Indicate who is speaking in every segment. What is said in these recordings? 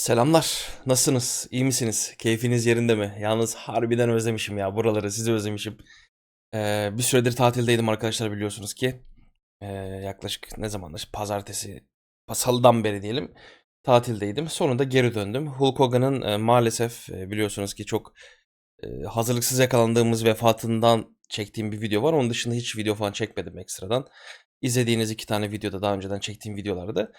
Speaker 1: Selamlar. Nasılsınız? İyi misiniz? Keyfiniz yerinde mi? Yalnız harbiden özlemişim ya buraları. Sizi özlemişim. Ee, bir süredir tatildeydim arkadaşlar biliyorsunuz ki. Ee, yaklaşık ne zamandır? Pazartesi, salıdan beri diyelim. Tatildeydim. Sonunda geri döndüm. Hulk Hogan'ın e, maalesef e, biliyorsunuz ki çok e, hazırlıksız yakalandığımız vefatından çektiğim bir video var. Onun dışında hiç video falan çekmedim ekstradan. İzlediğiniz iki tane videoda daha önceden çektiğim videolardı.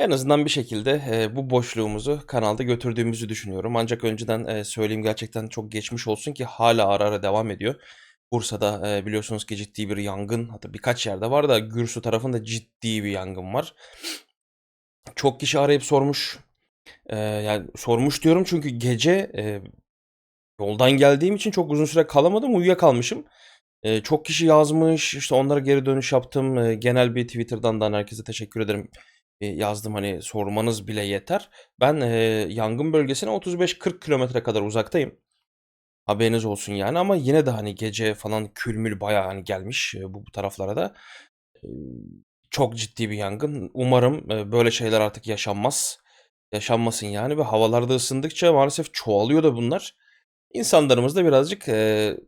Speaker 1: En azından bir şekilde, eee, bu boşluğumuzu kanalda götürdüğümüzü düşünüyorum. Ancak önceden, eee, söyleyeyim gerçekten çok geçmiş olsun ki hâlâ ara ara devam ediyor. Bursa'da, eee, biliyorsunuz ki ciddi bir yangın, hatta birkaç yerde var da Gürsu tarafında ciddi bir yangın var. Çok kişi arayıp sormuş. Eee, yani sormuş diyorum çünkü gece, eee, yoldan geldiğim için çok uzun süre kalamadım, uyuyakalmışım. Eee, çok kişi yazmış, işte onlara geri dönüş yaptım. Eee, genel bir Twitter'dan da herkese teşekkür ederim, eee, yazdım, hani sormanız bile yeter. Ben, eee, yangın bölgesine 35-40 kilometre kadar uzaktayım. Haberiniz olsun yani ama yine de hani gece falan kül mül bayağı hani gelmiş, eee, bu bu taraflara da. Eee, çok ciddi bir yangın. Umarım, eee, böyle şeyler artık yaşanmaz. Yaşanmasın yani ve havalar da ısındıkça maalesef çoğalıyor da bunlar. İnsanlarımız da birazcık, eee,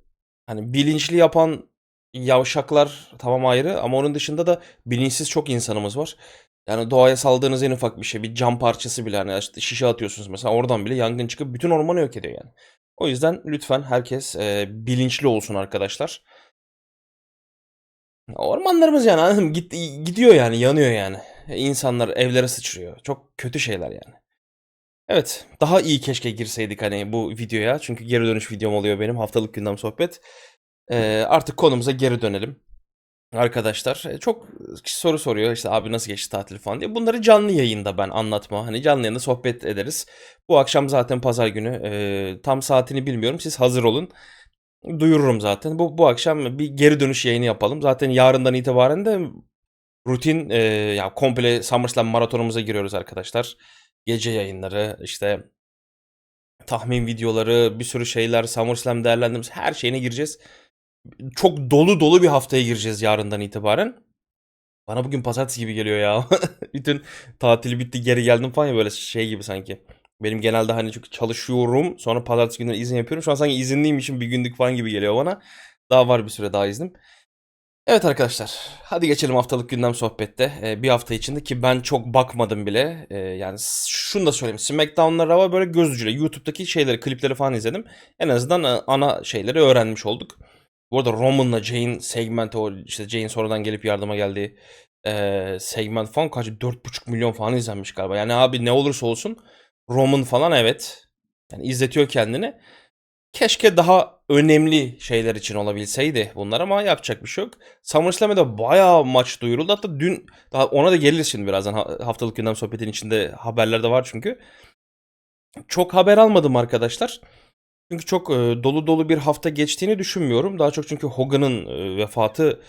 Speaker 1: hani bilinçli yapan yavşaklar tamam ayrı ama onun dışında da bilinçsiz çok insanımız var. Yani doğaya saldığınız en ufak bir şey, bir cam parçası bile hani işte şişe atıyorsunuz mesela oradan bile yangın çıkıp bütün ormanı yok ediyor yani. O yüzden lütfen herkes, eee, bilinçli olsun arkadaşlar. Ormanlarımız yani anladın mı? Git gidiyor yani, yanıyor yani. E, insanlar evlere sıçrıyor. Çok kötü şeyler yani. Evet, daha iyi keşke girseydik hani bu videoya. Çünkü geri dönüş videom oluyor benim. Haftalık gündem sohbet. Eee, artık konumuza geri dönelim. Arkadaşlar, eee, çok soru soruyor işte abi nasıl geçti tatil falan diye. Bunları canlı yayında ben anlatma, hani canlı yayında sohbet ederiz. Bu akşam zaten pazar günü, eee, tam saatini bilmiyorum. Siz hazır olun. Duyururum zaten. Bu bu akşam bir geri dönüş yayını yapalım. Zaten yarından itibaren de rutin, eee, ya komple SummerSlam maratonumuza giriyoruz arkadaşlar. Gece yayınları, işte tahmin videoları, bir sürü şeyler, SummerSlam değerlendirmesi her şeyine gireceğiz. Çok dolu dolu bir haftaya gireceğiz yarından itibaren. Bana bugün pazartesi gibi geliyor ya. Bütün tatil bitti geri geldim falan ya böyle şey gibi sanki. Benim genelde hani çünkü çalışıyorum sonra pazartesi günleri izin yapıyorum. Şu an sanki izinliymişim bir günlük falan gibi geliyor bana. Daha var bir süre daha iznim. Evet arkadaşlar, hadi geçelim haftalık gündem sohbette. Eee, bir hafta içinde ki ben çok bakmadım bile. Eee, yani şunu da söyleyeyim. SmackDown'la Raw'a böyle göz ucuyla YouTube'daki şeyleri, klipleri falan izledim. En azından, eee, ana şeyleri öğrenmiş olduk. Bu arada Roman'la Jey'in segmenti o işte Jey'in sonradan gelip yardıma geldiği, eee, segment falan kaç 4,5 milyon falan izlenmiş galiba. Yani abi ne olursa olsun Roman falan evet. Yani izletiyor kendini. Keşke daha önemli şeyler için olabilseydi bunlar ama yapacak bir şey yok. SummerSlam'e de bayağı maç duyuruldu. Hatta dün daha ona da geliriz şimdi birazdan ha haftalık gündem sohbetinin içinde haberler de var çünkü. Çok haber almadım arkadaşlar. Çünkü çok, eee, dolu dolu bir hafta geçtiğini düşünmüyorum. Daha çok çünkü Hogan'ın, eee, vefatı,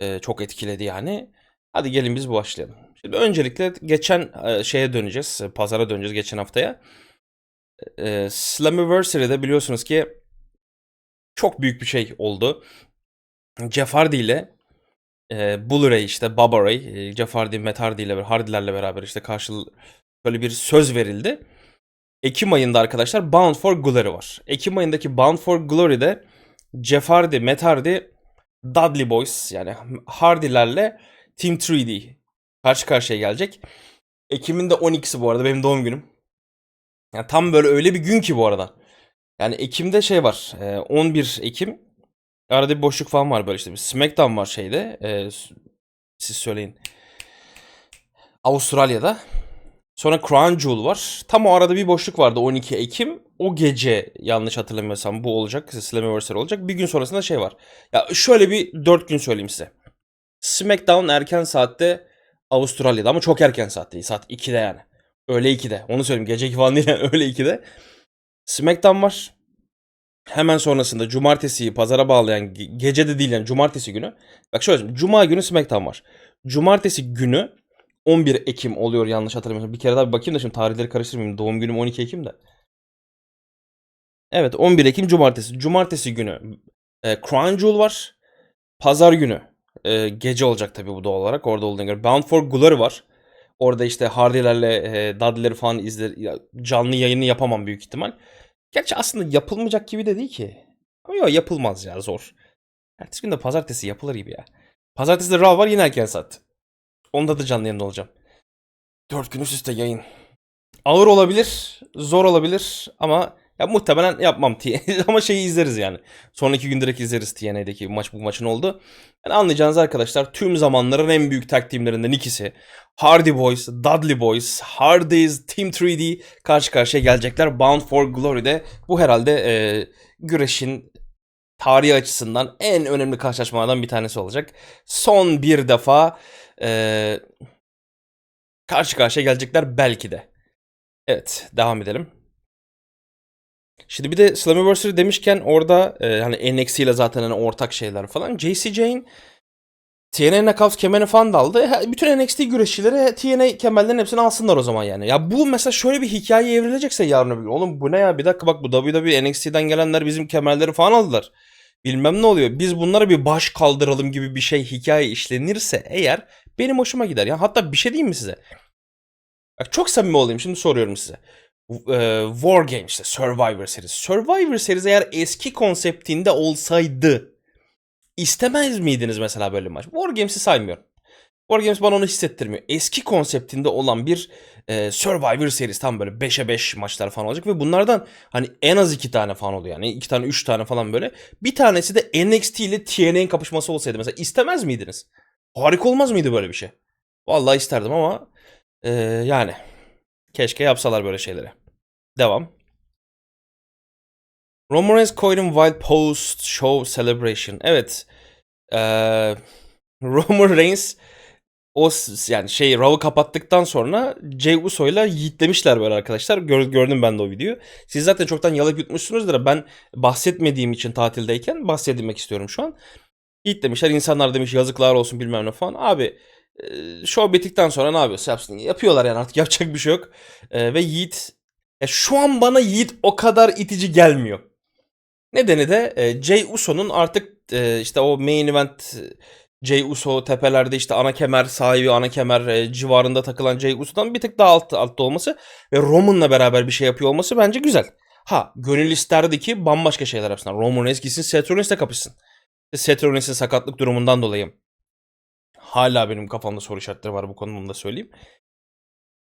Speaker 1: eee, çok etkiledi yani. Hadi gelin biz başlayalım. Şimdi öncelikle geçen, eee, şeye döneceğiz, pazara döneceğiz geçen haftaya. Eee, Slammiversary'de biliyorsunuz ki çok büyük bir şey oldu. Jeff Hardy ile, eee, Bully Ray işte Baba Ray, eee, Jeff Hardy, Matt Hardy ile Hardy'lerle beraber işte karşıl böyle bir söz verildi. Ekim ayında arkadaşlar Bound for Glory var. Ekim ayındaki Bound for Glory'de Jeff Hardy, Matt Hardy, Dudley Boyz yani Hardy'lerle Team 3D karşı karşıya gelecek. Ekim'in de 12'si bu arada benim doğum günüm. Yani tam böyle öyle bir gün ki bu arada. Yani Ekim'de şey var, eee, 11 Ekim arada bir boşluk falan var böyle işte bir SmackDown var şeyde, s siz söyleyin. Avustralya'da. Sonra Crown Jewel var. Tam o arada bir boşluk vardı 12 Ekim. O gece yanlış hatırlamıyorsam bu olacak. Slammiversary olacak. Bir gün sonrasında şey var. Ya şöyle bir 4 gün söyleyeyim size. SmackDown erken saatte Avustralya'da ama çok erken saat değil. Saat 2'de yani. Öğle 2'de. Onu söyleyeyim. Gece 2 falan değil yani. Öğle 2'de. SmackDown var. Hemen sonrasında cumartesiyi pazara bağlayan ge gece de değil yani cumartesi günü. Bak şöyle söyleyeyim. Cuma günü SmackDown var. Cumartesi günü 11 Ekim oluyor yanlış hatırlamıyorsam. Bir kere daha bir bakayım da şimdi tarihleri karıştırmayayım. Doğum günüm 12 Ekim de. Evet 11 Ekim cumartesi. Cumartesi günü eee, Crown Jewel var. Pazar günü eee, gece olacak tabii bu doğal olarak orada olduğuna göre. Bound for Glory var. Orada işte Hardy'lerle e, Dudley'leri falan izler, canlı yayını yapamam büyük ihtimal. Gerçi aslında yapılmayacak gibi de değil ki. Ama yok yapılmaz ya zor. Ertesi gün de pazartesi yapılır gibi ya. Pazartesi de Raw var yine erken saat. Onda da canlı yayında olacağım. 4 gün üst üste yayın. Ağır olabilir, zor olabilir ama ya muhtemelen yapmam T ama şeyi izleriz yani. Sonraki gün direkt izleriz TNA'deki maç bu maçın oldu. Yani anlayacağınız arkadaşlar tüm zamanların en büyük tag teamlerinden ikisi. Hardy Boys, Dudley Boys, Hardys, Team 3D karşı karşıya gelecekler. Bound for Glory'de bu herhalde e, güreşin tarihi açısından en önemli karşılaşmalardan bir tanesi olacak. Son bir defa e, karşı karşıya gelecekler belki de. Evet devam edelim. Şimdi bir de Slammiversary demişken orada e, hani NXT ile zaten hani ortak şeyler falan. JC Jane TNA Knockouts kemerini falan da aldı. Bütün NXT güreşçileri TNA kemerlerin hepsini alsınlar o zaman yani. Ya bu mesela şöyle bir hikaye evrilecekse yarın öbür gün. Oğlum bu ne ya bir dakika bak bu WWE NXT'den gelenler bizim kemerleri falan aldılar. Bilmem ne oluyor. Biz bunlara bir baş kaldıralım gibi bir şey hikaye işlenirse eğer benim hoşuma gider. Ya hatta bir şey diyeyim mi size? Bak çok samimi olayım şimdi soruyorum size. Eee, War Games işte Survivor serisi. Survivor serisi eğer eski konseptinde olsaydı istemez miydiniz mesela böyle maç? War Games'i saymıyorum. War Games bana onu hissettirmiyor. Eski konseptinde olan bir e, Survivor serisi tam böyle 5'e 5 maçlar falan olacak ve bunlardan hani en az 2 tane falan oluyor yani 2 tane 3 tane falan böyle. Bir tanesi de NXT ile TNA'nin kapışması olsaydı mesela istemez miydiniz? Harika olmaz mıydı böyle bir şey? Vallahi isterdim ama e, yani keşke yapsalar böyle şeyleri. Devam. Roman Reigns Coil'in Wild Post Show Celebration. Evet. Ee, Roman Reigns o yani şey Raw'ı kapattıktan sonra Jey Uso'yla yiğitlemişler böyle arkadaşlar. Gör, gördüm ben de o videoyu. Siz zaten çoktan yalayıp yutmuşsunuzdur. Ben bahsetmediğim için tatildeyken bahsedilmek istiyorum şu an. Yiğitlemişler. İnsanlar demiş yazıklar olsun bilmem ne falan. Abi e, show bittikten sonra ne yapıyorsa yapsın. Yapıyorlar yani artık yapacak bir şey yok. E, ve Yiğit şu an bana Yiğit o kadar itici gelmiyor. Nedeni de e, Jey Uso'nun artık işte o main event Jey Uso tepelerde işte ana kemer sahibi ana kemer civarında takılan Jey Uso'dan bir tık daha alt, altta olması ve Roman'la beraber bir şey yapıyor olması bence güzel. Ha gönül isterdi ki bambaşka şeyler yapsınlar. Roman Reigns gitsin Seth Rollins'le kapışsın. Seth Rollins'in sakatlık durumundan dolayı hala benim kafamda soru işaretleri var bu konuda onu da söyleyeyim.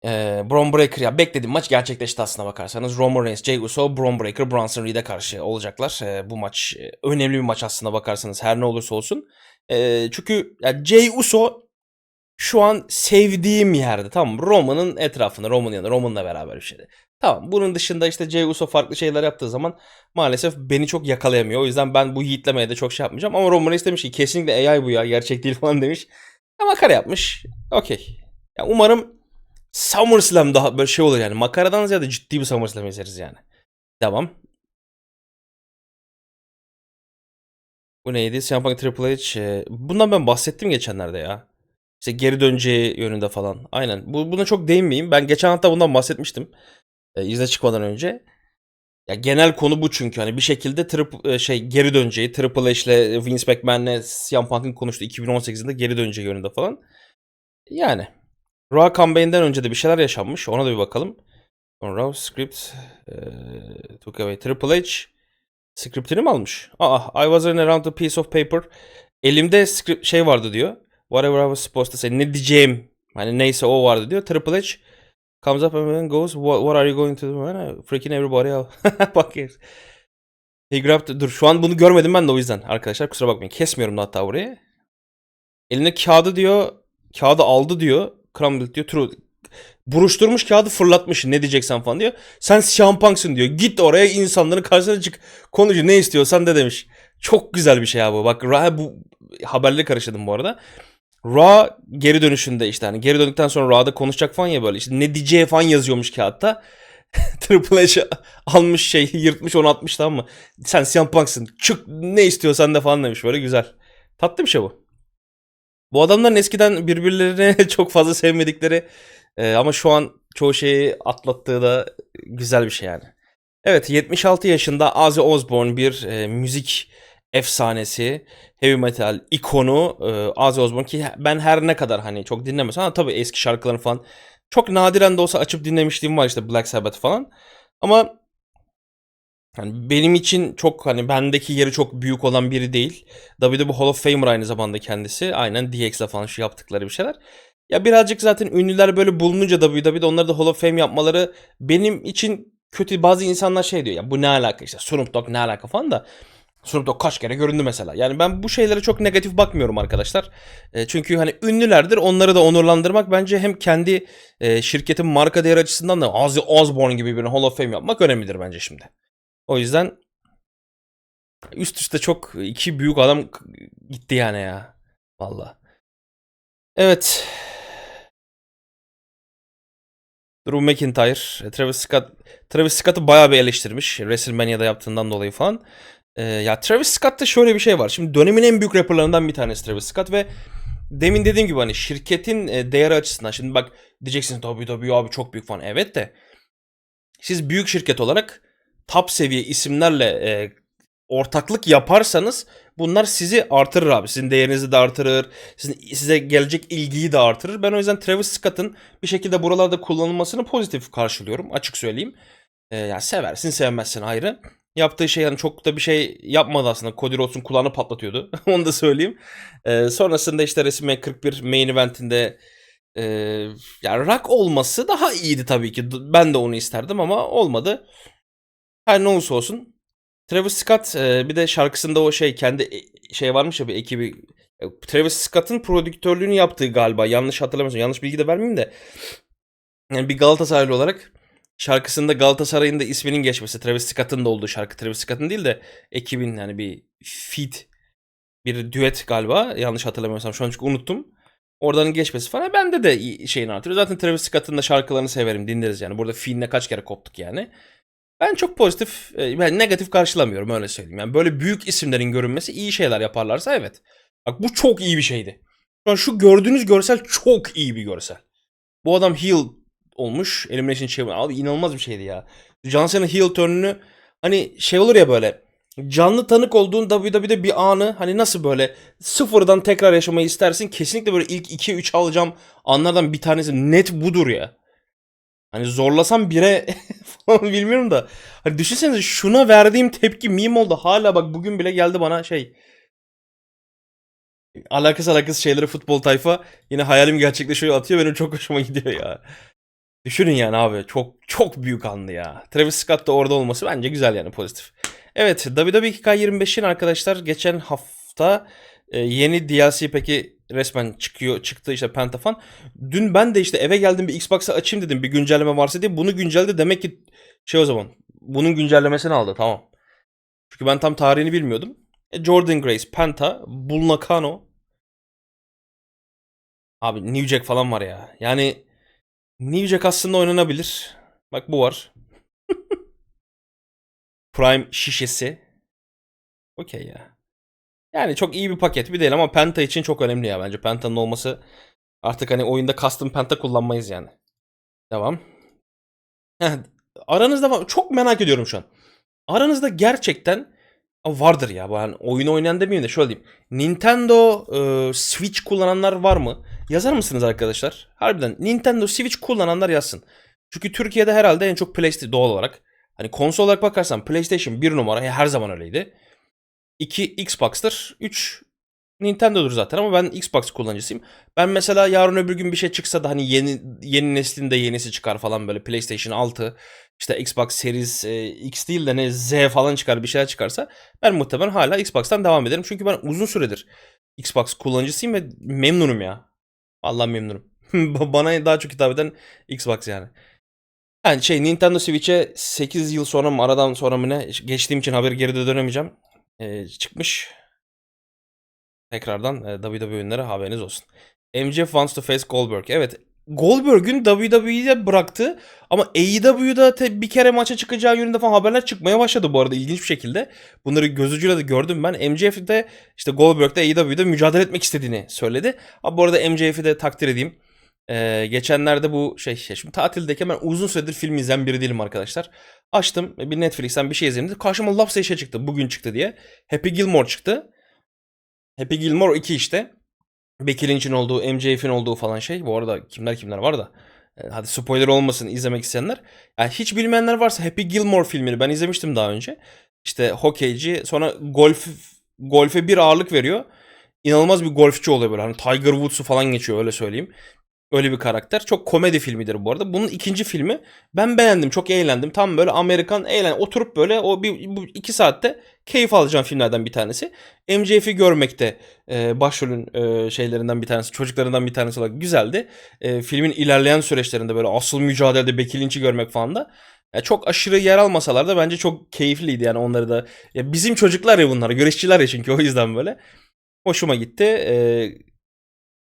Speaker 1: Ee, Braun Breaker ya beklediğim maç gerçekleşti aslına bakarsanız. Roman Reigns, Jey Uso, Braun Breaker, Bronson Reed'e karşı olacaklar. Ee, bu maç önemli bir maç aslına bakarsanız her ne olursa olsun. Ee, çünkü ya Jey Uso şu an sevdiğim yerde tamam? Roman'ın etrafında, Roman'ın yanında, Roman'la beraber bir şeyde. Tamam bunun dışında işte Jey Uso farklı şeyler yaptığı zaman maalesef beni çok yakalayamıyor. O yüzden ben bu yiğitlemeye de çok şey yapmayacağım. Ama Roman Reigns demiş ki kesinlikle AI bu ya gerçek değil falan demiş. Ama makara yapmış. Okey. Ya umarım SummerSlam daha böyle şey olur yani. Makaradan ziyade ciddi bir SummerSlam izleriz yani. Devam. Bu neydi? CM Punk Triple H. e, Bundan ben bahsettim geçenlerde ya. İşte geri döneceği yönünde falan. Aynen. Bu, buna çok değinmeyeyim. Ben geçen hafta bundan bahsetmiştim. E, izle çıkmadan önce. Ya genel konu bu çünkü hani bir şekilde trip, e, şey geri döneceği, Triple H'le Vince McMahon'le CM Punk'ın konuştuğu 2018'de geri döneceği yönünde falan. Yani Raw Campaign'den önce de bir şeyler yaşanmış. Ona da bir bakalım. Raw script e, took away Triple H scriptini mi almış? Aa, I was in around a piece of paper. Elimde script şey vardı diyor. Whatever I was supposed to say. Ne diyeceğim. Hani neyse o vardı diyor. Triple H comes up and goes what, what are you going to do? Man, freaking everybody out. Bak He grabbed... Dur şu an bunu görmedim ben de o yüzden. Arkadaşlar kusura bakmayın. Kesmiyorum da hatta burayı. Eline kağıdı diyor. Kağıdı aldı diyor. Crumbled diyor. True. Buruşturmuş kağıdı fırlatmış. Ne diyeceksen falan diyor. Sen şampansın diyor. Git oraya insanların karşısına çık. Konucu ne istiyorsan de demiş. Çok güzel bir şey abi. Bak bu haberleri karıştırdım bu arada. Ra geri dönüşünde işte hani geri döndükten sonra Ra'da konuşacak falan ya böyle işte ne diyeceği falan yazıyormuş kağıtta. Triple H almış şey yırtmış onu atmış tamam mı? Sen CM Punk'sın çık ne istiyorsan de falan demiş böyle güzel. Tatlı bir şey bu. Bu adamların eskiden birbirlerini çok fazla sevmedikleri e, ama şu an çoğu şeyi atlattığı da güzel bir şey yani. Evet 76 yaşında Ozzy Osbourne bir e, müzik efsanesi, heavy metal ikonu e, Ozzy Osbourne ki ben her ne kadar hani çok dinlemesem ama tabii eski şarkılarını falan çok nadiren de olsa açıp dinlemişliğim var işte Black Sabbath falan. Ama yani benim için çok hani bendeki yeri çok büyük olan biri değil. WWE Hall of Famer aynı zamanda kendisi. Aynen DX'le falan şu yaptıkları bir şeyler. Ya birazcık zaten ünlüler böyle bulununca WWE'de onları da Hall of Fame yapmaları benim için kötü. Bazı insanlar şey diyor ya bu ne alaka işte Snoop Dogg ne alaka falan da. Snoop Dogg kaç kere göründü mesela. Yani ben bu şeylere çok negatif bakmıyorum arkadaşlar. E, çünkü hani ünlülerdir onları da onurlandırmak bence hem kendi e, şirketin marka değeri açısından da Ozzy Osbourne gibi bir Hall of Fame yapmak önemlidir bence şimdi. O yüzden üst üste çok iki büyük adam gitti yani ya. Valla. Evet. Drew McIntyre, e, Travis Scott, Travis Scott'ı bayağı bir eleştirmiş. WrestleMania'da yaptığından dolayı falan. Ee, ya Travis Scott'ta şöyle bir şey var. Şimdi dönemin en büyük rapperlarından bir tanesi Travis Scott ve demin dediğim gibi hani şirketin e, değeri açısından şimdi bak diyeceksiniz WWE abi çok büyük falan. Evet de siz büyük şirket olarak top seviye isimlerle e, ortaklık yaparsanız bunlar sizi artırır abi. Sizin değerinizi de artırır. Sizin, size gelecek ilgiyi de artırır. Ben o yüzden Travis Scott'ın bir şekilde buralarda kullanılmasını pozitif karşılıyorum. Açık söyleyeyim. E, yani seversin sevmezsin ayrı. Yaptığı şey yani çok da bir şey yapmadı aslında. Cody Rhodes'un kulağını patlatıyordu. Onu da söyleyeyim. E, sonrasında işte WrestleMania 41 main eventinde e, yani rock olması daha iyiydi tabii ki. Ben de onu isterdim ama olmadı. Her ne olursa olsun. Travis Scott e, bir de şarkısında o şey kendi e- şey varmış ya bir ekibi. E, Travis Scott'ın prodüktörlüğünü yaptığı galiba. Yanlış hatırlamıyorsam. Yanlış bilgi de vermeyeyim de. Yani bir Galatasaraylı olarak şarkısında Galatasaray'ın da isminin geçmesi. Travis Scott'ın da olduğu şarkı. Travis Scott'ın değil de ekibin yani bir feat bir düet galiba. Yanlış hatırlamıyorsam. Şu an çünkü unuttum. Oradan geçmesi falan. Bende de şeyini artırıyor. Zaten Travis Scott'ın da şarkılarını severim. Dinleriz yani. Burada Fiend'le kaç kere koptuk yani. Ben çok pozitif, e, ben negatif karşılamıyorum öyle söyleyeyim. Yani böyle büyük isimlerin görünmesi iyi şeyler yaparlarsa evet. Bak bu çok iyi bir şeydi. Şu şu gördüğünüz görsel çok iyi bir görsel. Bu adam heel olmuş. Elimination Chamber. Abi inanılmaz bir şeydi ya. John Cena heel turn'ünü hani şey olur ya böyle canlı tanık olduğun WWE'de bir anı hani nasıl böyle sıfırdan tekrar yaşamayı istersin. Kesinlikle böyle ilk 2-3 alacağım anlardan bir tanesi net budur ya. Hani zorlasam bire falan bilmiyorum da. Hani düşünsenize şuna verdiğim tepki meme oldu. Hala bak bugün bile geldi bana şey. Alakası alakası şeyleri futbol tayfa yine hayalim gerçekleşiyor atıyor. Benim çok hoşuma gidiyor ya. Düşünün yani abi çok çok büyük andı ya. Travis Scott da orada olması bence güzel yani pozitif. Evet WWE 2K25'in arkadaşlar geçen hafta e, yeni DLC peki resmen çıkıyor çıktı işte Pentafan. Dün ben de işte eve geldim bir Xbox'ı açayım dedim bir güncelleme varsa diye. Bunu güncelledi demek ki şey o zaman bunun güncellemesini aldı tamam. Çünkü ben tam tarihini bilmiyordum. E, Jordan Grace, Penta, Bull Nakano. Abi New Jack falan var ya. Yani New Jack aslında oynanabilir. Bak bu var. Prime şişesi. Okey ya. Yani çok iyi bir paket bir değil ama Penta için çok önemli ya bence. Penta'nın olması artık hani oyunda custom Penta kullanmayız yani. Devam. Heh, Aranızda var. Çok merak ediyorum şu an. Aranızda gerçekten vardır ya. Ben oyun oynayan demeyeyim de şöyle diyeyim. Nintendo e, Switch kullananlar var mı? Yazar mısınız arkadaşlar? Harbiden Nintendo Switch kullananlar yazsın. Çünkü Türkiye'de herhalde en çok PlayStation doğal olarak. Hani konsol olarak bakarsan PlayStation 1 numara her zaman öyleydi. 2 Xbox'tır. 3 Nintendo'dur zaten ama ben Xbox kullanıcısıyım. Ben mesela yarın öbür gün bir şey çıksa da hani yeni yeni neslinde yenisi çıkar falan böyle PlayStation 6 işte Xbox Series e, X değil de ne Z falan çıkar bir şeyler çıkarsa ben muhtemelen hala Xbox'tan devam ederim. Çünkü ben uzun süredir Xbox kullanıcısıyım ve memnunum ya. Vallahi memnunum. Bana daha çok hitap eden Xbox yani. Yani şey Nintendo Switch'e 8 yıl sonra mı aradan sonra mı ne geçtiğim için haberi geri de dönemeyeceğim. Ee, çıkmış. Tekrardan e, WWE oyunları haberiniz olsun. MJF wants to face Goldberg. Evet. Goldberg'ün WWE'de bıraktı ama AEW'da te- bir kere maça çıkacağı yönünde falan haberler çıkmaya başladı bu arada ilginç bir şekilde. Bunları göz ucuyla da gördüm ben. MJF de işte Goldberg'de AEW'de mücadele etmek istediğini söyledi. Ha bu arada MJF'i de takdir edeyim. Ee, geçenlerde bu şey, şey şimdi tatildeyken ben uzun süredir film izleyen biri değilim arkadaşlar. Açtım bir Netflix'ten bir şey izledim. Karşıma laps diye şey çıktı. Bugün çıktı diye. Happy Gilmore çıktı. Happy Gilmore 2 işte. Becky Lynch'in olduğu, MJF'in olduğu falan şey. Bu arada kimler kimler var da. E, Hadi spoiler olmasın izlemek isteyenler. Yani hiç bilmeyenler varsa Happy Gilmore filmini ben izlemiştim daha önce. İşte hokeyci sonra golf golfe bir ağırlık veriyor. İnanılmaz bir golfçi oluyor böyle. Hani Tiger Woods'u falan geçiyor öyle söyleyeyim. Öyle bir karakter. Çok komedi filmidir bu arada. Bunun ikinci filmi. Ben beğendim. Çok eğlendim. Tam böyle Amerikan eğlen. Oturup böyle o bir, bu iki saatte keyif alacağım filmlerden bir tanesi. MJF'i görmekte e, başrolün e, şeylerinden bir tanesi, çocuklarından bir tanesi olarak güzeldi. E, filmin ilerleyen süreçlerinde böyle asıl mücadelede Becky Lynch'i görmek falan da ya çok aşırı yer almasalar da bence çok keyifliydi yani onları da. Ya bizim çocuklar ya bunlar, güreşçiler ya çünkü o yüzden böyle. Hoşuma gitti. E,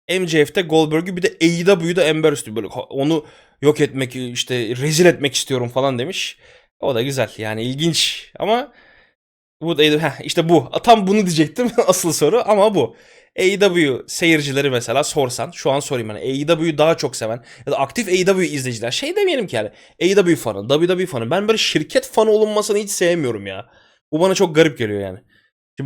Speaker 1: MJF'te Goldberg'ü bir de AEW'da Ember üstü böyle onu yok etmek işte rezil etmek istiyorum falan demiş. O da güzel yani ilginç ama bu da heh, işte bu. Tam bunu diyecektim asıl soru ama bu. AEW seyircileri mesela sorsan şu an sorayım hani AEW'yu daha çok seven ya da aktif AEW izleyiciler şey demeyelim ki yani AEW fanı, WWE fanı. Ben böyle şirket fanı olunmasını hiç sevmiyorum ya. Bu bana çok garip geliyor yani.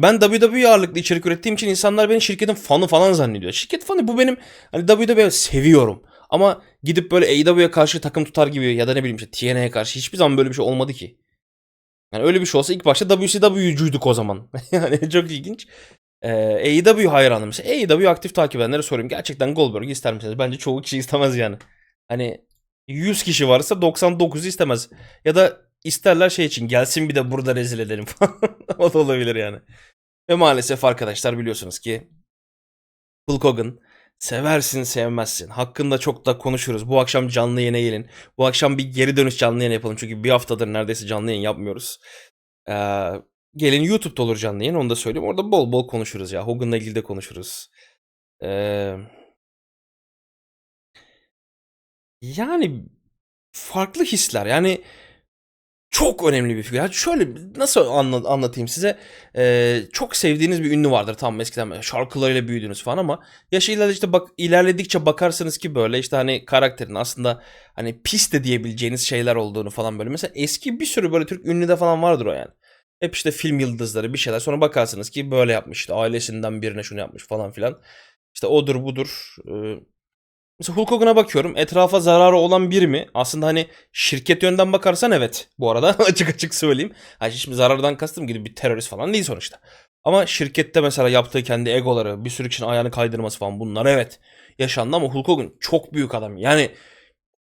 Speaker 1: Ben WWE ağırlıklı içerik ürettiğim için insanlar beni şirketin fanı falan zannediyor. Şirket fanı bu benim hani WWE'yi seviyorum. Ama gidip böyle AEW'ye karşı takım tutar gibi ya da ne bileyim işte TNA'ya karşı hiçbir zaman böyle bir şey olmadı ki. Yani öyle bir şey olsa ilk başta WCW'cuyduk o zaman. yani çok ilginç. Ee, AEW hayranım. Mesela AEW aktif takip edenlere sorayım. Gerçekten Goldberg'i ister misiniz? Bence çoğu kişi istemez yani. Hani 100 kişi varsa 99'u istemez. Ya da isterler şey için gelsin bir de burada rezil edelim falan. o da olabilir yani. Ve maalesef arkadaşlar biliyorsunuz ki Hulk Hogan seversin sevmezsin. Hakkında çok da konuşuruz. Bu akşam canlı yayına gelin. Bu akşam bir geri dönüş canlı yayın yapalım. Çünkü bir haftadır neredeyse canlı yayın yapmıyoruz. Ee, gelin YouTube'da olur canlı yayın onu da söyleyeyim. Orada bol bol konuşuruz ya. Hogan'la ilgili de konuşuruz. Ee, yani farklı hisler. Yani çok önemli bir figür. Yani şöyle nasıl anla- anlatayım size? Ee, çok sevdiğiniz bir ünlü vardır tam eskiden şarkılarıyla büyüdünüz falan ama yaş ilerledikçe bak ilerledikçe bakarsınız ki böyle işte hani karakterin aslında hani pis de diyebileceğiniz şeyler olduğunu falan böyle. Mesela eski bir sürü böyle Türk ünlü de falan vardır o yani. Hep işte film yıldızları bir şeyler. Sonra bakarsınız ki böyle yapmış. işte ailesinden birine şunu yapmış falan filan. İşte odur budur. Ee, Mesela Hulk Hogan'a bakıyorum. Etrafa zararı olan biri mi? Aslında hani şirket yönden bakarsan evet. Bu arada açık açık söyleyeyim. Hani şimdi zarardan kastım gidip bir terörist falan değil sonuçta. Ama şirkette mesela yaptığı kendi egoları, bir sürü kişinin ayağını kaydırması falan bunlar evet yaşandı ama Hulk Hogan çok büyük adam. Yani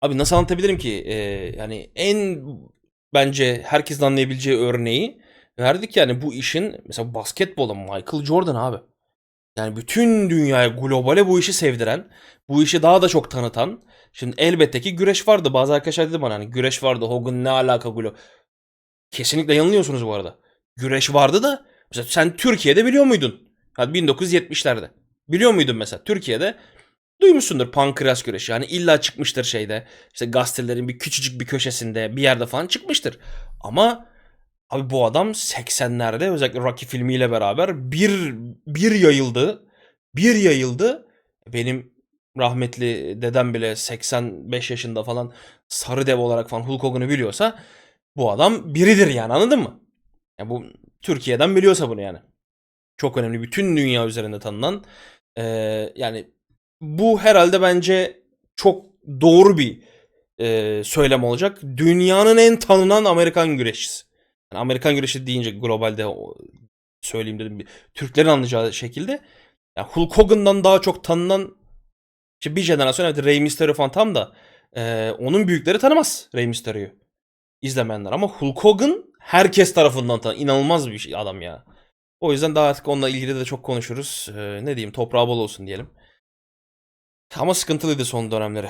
Speaker 1: abi nasıl anlatabilirim ki? Ee, yani en bence herkesin anlayabileceği örneği verdik yani bu işin mesela basketbolda Michael Jordan abi. Yani bütün dünyaya globale bu işi sevdiren, bu işi daha da çok tanıtan. Şimdi elbette ki güreş vardı. Bazı arkadaşlar dedi bana hani güreş vardı. Hogan ne alaka glo. Kesinlikle yanılıyorsunuz bu arada. Güreş vardı da mesela sen Türkiye'de biliyor muydun? Hadi 1970'lerde. Biliyor muydun mesela Türkiye'de? Duymuşsundur pankreas güreşi. Yani illa çıkmıştır şeyde. İşte gazetelerin bir küçücük bir köşesinde bir yerde falan çıkmıştır. Ama Abi bu adam 80'lerde özellikle Rocky filmiyle beraber bir bir yayıldı. Bir yayıldı. Benim rahmetli dedem bile 85 yaşında falan sarı dev olarak falan Hulk Hogan'ı biliyorsa bu adam biridir yani anladın mı? Yani bu Türkiye'den biliyorsa bunu yani. Çok önemli. Bütün dünya üzerinde tanınan. Ee, yani bu herhalde bence çok doğru bir e, söylem olacak. Dünyanın en tanınan Amerikan güreşçisi. Yani Amerikan güreşi deyince globalde söyleyeyim dedim. Türklerin anlayacağı şekilde. Yani Hulk Hogan'dan daha çok tanınan işte bir jenerasyon evet Rey Mysterio falan tam da e, onun büyükleri tanımaz Rey Mysterio'yu. izlemeyenler ama Hulk Hogan herkes tarafından tanı. inanılmaz bir şey adam ya. O yüzden daha artık onunla ilgili de çok konuşuruz. E, ne diyeyim toprağı bol olsun diyelim. Ama sıkıntılıydı son dönemleri.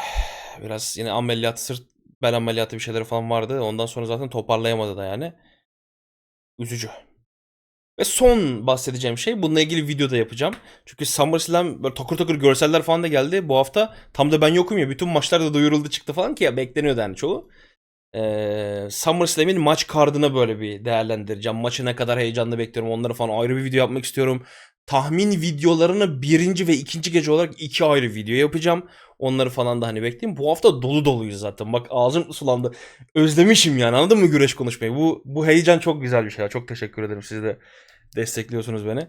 Speaker 1: Biraz yine ameliyat, sırt bel ameliyatı bir şeyleri falan vardı. Ondan sonra zaten toparlayamadı da yani. Üzücü. Ve son bahsedeceğim şey bununla ilgili video da yapacağım. Çünkü SummerSlam böyle takır takır görseller falan da geldi bu hafta. Tam da ben yokum ya bütün maçlar da duyuruldu çıktı falan ki ya bekleniyordu yani çoğu. Ee, SummerSlam'in maç kardına böyle bir değerlendireceğim. Maçı ne kadar heyecanlı bekliyorum onları falan ayrı bir video yapmak istiyorum. Tahmin videolarını birinci ve ikinci gece olarak iki ayrı video yapacağım. Onları falan da hani bekleyin. Bu hafta dolu doluyuz zaten. Bak ağzım sulandı. Özlemişim yani anladın mı güreş konuşmayı? Bu bu heyecan çok güzel bir şey. Çok teşekkür ederim. Siz de destekliyorsunuz beni.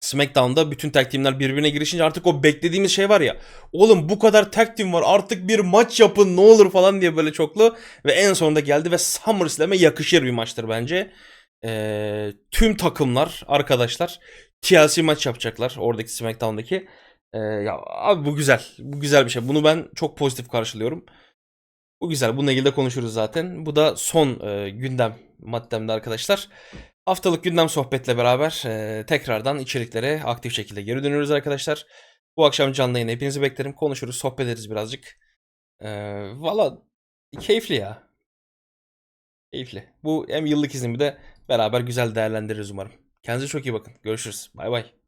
Speaker 1: SmackDown'da bütün tag team'ler birbirine girişince artık o beklediğimiz şey var ya. Oğlum bu kadar tag team var artık bir maç yapın ne olur falan diye böyle çoklu. Ve en sonunda geldi ve SummerSlam'e yakışır bir maçtır bence. Ee, tüm takımlar arkadaşlar TLC maç yapacaklar oradaki SmackDown'daki. Ee, ya abi bu güzel. Bu güzel bir şey. Bunu ben çok pozitif karşılıyorum. Bu güzel. Bununla ilgili de konuşuruz zaten. Bu da son e, gündem maddemde arkadaşlar. Haftalık gündem sohbetle beraber e, tekrardan içeriklere aktif şekilde geri dönüyoruz arkadaşlar. Bu akşam canlı yayın hepinizi beklerim. Konuşuruz, sohbet ederiz birazcık. E, Valla keyifli ya. Keyifli. Bu hem yıllık iznimi de beraber güzel değerlendiririz umarım. Kendinize çok iyi bakın. Görüşürüz. Bay bay.